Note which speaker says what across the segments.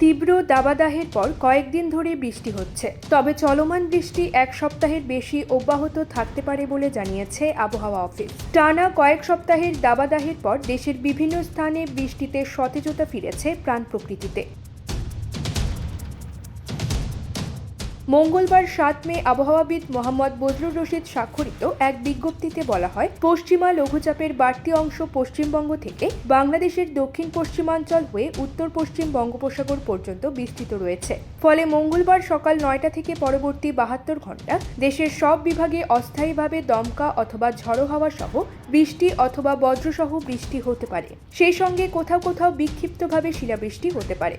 Speaker 1: তীব্র দাবাদাহের পর কয়েকদিন ধরে বৃষ্টি হচ্ছে। তবে চলমান বৃষ্টি এক সপ্তাহের বেশি অব্যাহত থাকতে পারে বলে জানিয়েছে আবহাওয়া অফিস। টানা কয়েক সপ্তাহের দাবাদাহের পর দেশের বিভিন্ন স্থানে বৃষ্টিতে সতেজতা ফিরেছে প্রাণ প্রকৃতিতে। মঙ্গলবার সাত মে আবহাওয়াবিদ মোহাম্মদ বজরুর রশিদ স্বাক্ষরিত এক বিজ্ঞপ্তিতে বলা হয়, পশ্চিমা লঘুচাপের বাড়তি অংশ পশ্চিমবঙ্গ থেকে বাংলাদেশের দক্ষিণ পশ্চিমাঞ্চল হয়ে উত্তর পশ্চিম বঙ্গোপসাগর পর্যন্ত বিস্তৃত রয়েছে। ফলে মঙ্গলবার সকাল নয়টা থেকে পরবর্তী বাহাত্তর ঘণ্টা দেশের সব বিভাগে অস্থায়ীভাবে দমকা অথবা ঝড়ো হাওয়া সহ বৃষ্টি অথবা বজ্রসহ বৃষ্টি হতে পারে। সেই সঙ্গে কোথাও কোথাও বিক্ষিপ্তভাবে শিলাবৃষ্টি হতে পারে।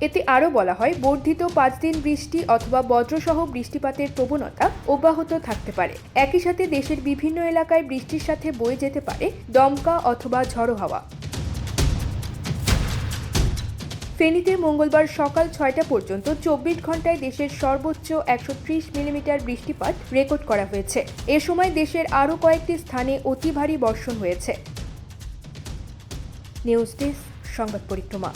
Speaker 1: এতে আরও বলা হয়, বর্ধিত পাঁচ দিন বৃষ্টি অথবা বজ্রসহ বৃষ্টিপাতের প্রবণতা অব্যাহত থাকতে পারে। একই সাথে দেশের বিভিন্ন এলাকায় বৃষ্টির সাথে বয়ে যেতে পারে দমকা অথবা ঝড়ো হাওয়া। ফেনীতে মঙ্গলবার সকাল ছয়টা পর্যন্ত চব্বিশ ঘন্টায় দেশের সর্বোচ্চ একশো ত্রিশ মিলিমিটার বৃষ্টিপাত রেকর্ড করা হয়েছে। এ সময় দেশের আরও কয়েকটি স্থানে অতি ভারী বর্ষণ হয়েছে। নিউজ ডেস্ক, সংবাদ পরিক্রমা।